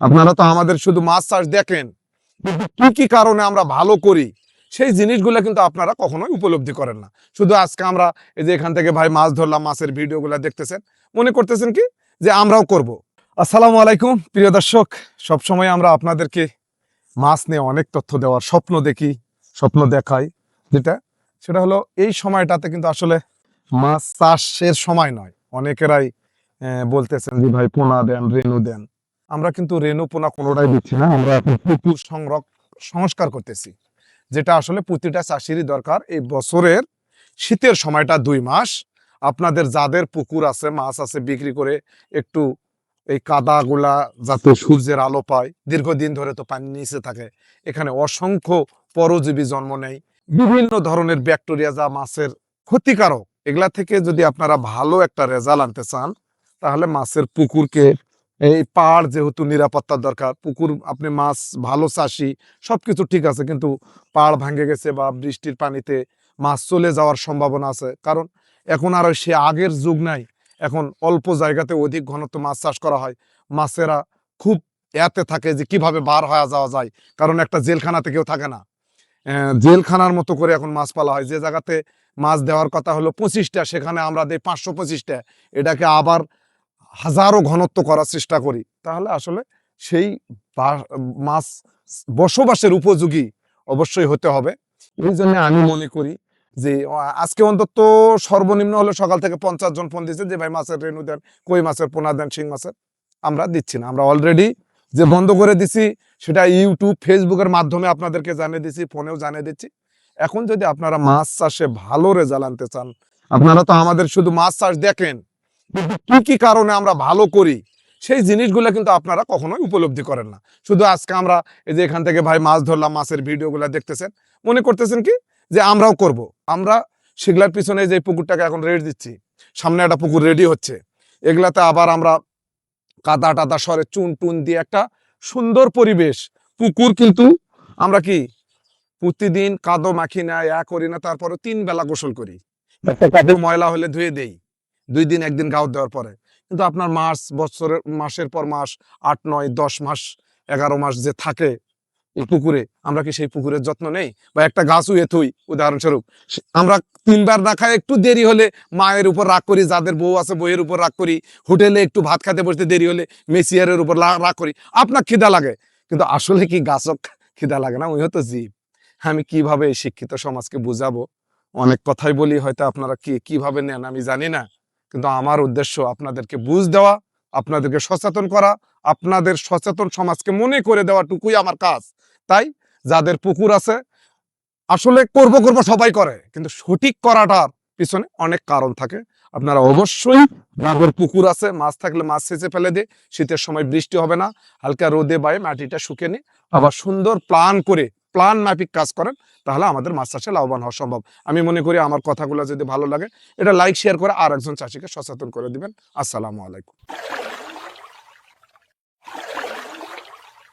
আপনারা তো আমাদের শুধু মাছ চাষ দেখেন, কিন্তু কি কি কারণে আমরা ভালো করি, সেই জিনিসগুলো কিন্তু আপনারা কখনোই উপলব্ধি করেন না। শুধু আজকে আমরা এই যে এখান থেকে ভাই মাছ ধরলাম, মাছের ভিডিওগুলো দেখতেছেন, মনে করতেছেন কি? যে আমরাও করব। আসসালামু আলাইকুম, প্রিয় দর্শক, সবসময় আমরা আপনাদেরকে মাছ নিয়ে অনেক তথ্য দেওয়ার স্বপ্ন দেখি, স্বপ্ন দেখাই। যেটা? সেটা হলো এই সময়টাতে কিন্তু আসলে মাছ চাষের সময় নয়। অনেকেরাই বলতেছেন যে ভাই পোনা দেন রেনু দেন। আমরা কিন্তু রেনু পোনা কোনোটাই দিচ্ছি না, আমরা পুকুর সংরক, সংস্কার করতেছি। যেটা আসলে প্রতিটা চাষিরই দরকার। এই বছরের শীতের সময়টা দুই মাস। আপনাদের যাদের পুকুর আছে, মাছ আছে, বিক্রি করে একটু এই কাদাগুলা যাতে সূর্যের আলো পায়, দীর্ঘদিন ধরে তো পানি নিচে থাকে, এখানে অসংখ্য পরজীবী জন্ম নেয়। বিভিন্ন ধরনের ব্যাকটেরিয়া যা মাছের ক্ষতিকারক, এগুলা থেকে যদি আপনারা ভালো একটা রেজাল্ট আনতে চান, তাহলে মাছের পুকুরকে এই পাড় যেহেতু নিরাপত্তার দরকার, পুকুর, আপনি মাছ, ভালো চাষি সব কিছু ঠিক আছে, কিন্তু পাড় ভাঙে গেছে বা বৃষ্টির পানিতে মাছ চলে যাওয়ার সম্ভাবনা আছে। কারণ এখন আর সে আগের যুগ নাই। এখন অল্প জায়গাতে অধিক ঘনত্ব মাছ চাষ করা হয়। মাছেরা খুব এতে থাকে যে কীভাবে বার হয়ে যাওয়া যায়। কারণ একটা জেলখানাতে কেউ থাকে না। জেলখানার মতো করে এখন মাছ পালা হয়। যে জায়গাতে মাছ দেওয়ার কথা হলো পঁচিশটা, সেখানে আমরা দিই পাঁচশো পঁচিশটা। এটাকে আবার হাজারো ঘনত্ব করার চেষ্টা করি, তাহলে আসলে সেই মাছ বসবাসের উপযোগী অবশ্যই হতে হবে। এই জন্য আমি মনে করি যে আজকে অন্তত সর্বনিম্ন হলে সকাল থেকে পঞ্চাশ জন ফোন দিয়েছে যে, ভাই, মাছের রেনু দেন, কই মাছের পোনা দেন, শিং মাছের? আমরা দিচ্ছি না। আমরা অলরেডি যে বন্ধ করে দিছি, সেটা ইউটিউব, ফেসবুকের মাধ্যমে আপনাদেরকে জানিয়ে দিচ্ছি ফোনেও জানিয়ে দিচ্ছি। এখন যদি আপনারা মাছ চাষে ভালো রেজাল্ট আনতে চান, আপনারা তো আমাদের শুধু মাছ চাষ দেখেন। কিন্তু কি কি কারণে আমরা ভালো করি সেই জিনিসগুলো কিন্তু আপনারা কখনোই উপলব্ধি করেন না। শুধু আজকে আমরা এই যে এখান থেকে ভাই মাছ ধরলাম মাছের ভিডিওগুলো দেখতেছেন মনে করতেছেন কি? যে আমরাও করব। আমরা সেগুলার পিছনে যে পুকুরটাকে এখন রেডি দিচ্ছি সামনে একটা পুকুর রেডি হচ্ছে। এগুলাতে আবার আমরা কাদা টাদা সরে চুন টুন দিয়ে একটা সুন্দর পরিবেশ। পুকুর কিন্তু আমরা কি? প্রতিদিন কাদো মাখি না ইয়া করি না তারপরে তিন বেলা গোসল করি। একটা ময়লা হলে ধুয়ে দেই। দুই দিন, একদিন গাও দেওয়ার পরে। কিন্তু আপনার মাস বছরের, মাসের পর মাস, আট, নয়, দশ মাস, এগারো মাস যে থাকে পুকুরে, আমরা কি সেই পুকুরের যত্ন নেই? বা একটা গাছ উয়ে থুই, উদাহরণস্বরূপ আমরা তিনবার না খাই একটু দেরি হলে মায়ের উপর রাগ করি, যাদের বউ আছে বইয়ের উপর রাগ করি, হোটেলে একটু ভাত খাতে বসতে দেরি হলে মেসিয়ারের উপর রাগ করি, আপনার খিদা লাগে। কিন্তু আসলে কি গাছক খিদা লাগে না? ওই হতো জীব। আমি কীভাবে এই শিক্ষিত সমাজকে বুঝাবো? অনেক কথাই বলি, হয়তো আপনারা কি, কীভাবে নেন আমি জানি না। কিন্তু আমার উদ্দেশ্য আপনাদেরকে বুঝ দেওয়া, আপনাদেরকে সচেতন করা, আপনাদের সচেতন সমাজকে মনে করে দেওয়াটুকুই আমার কাজ। তাই যাদের পুকুর আছে, আসলে করব করব সবাই করে, কিন্তু সঠিক করাটার পিছনে অনেক কারণ থাকে। আপনারা অবশ্যই যাদের পুকুর আছে, মাছ থাকলে মাছ সেচে ফেলে দিয়ে শীতের সময় বৃষ্টি হবে না, হালকা রোদে বায়ে মাটিটা শুকে নিয়ে আবার সুন্দর প্ল্যান করে প্ল্যান মাফিক কাজ করেন, তাহলে আমাদের মাছ চাষে লাভবান হওয়া সম্ভব। আমি মনে করি আমার কথাগুলো যদি ভালো লাগে, এটা লাইক শেয়ার করে আর একজন চাষিকে সচেতন করে দিবেন। আসসালামু আলাইকুম।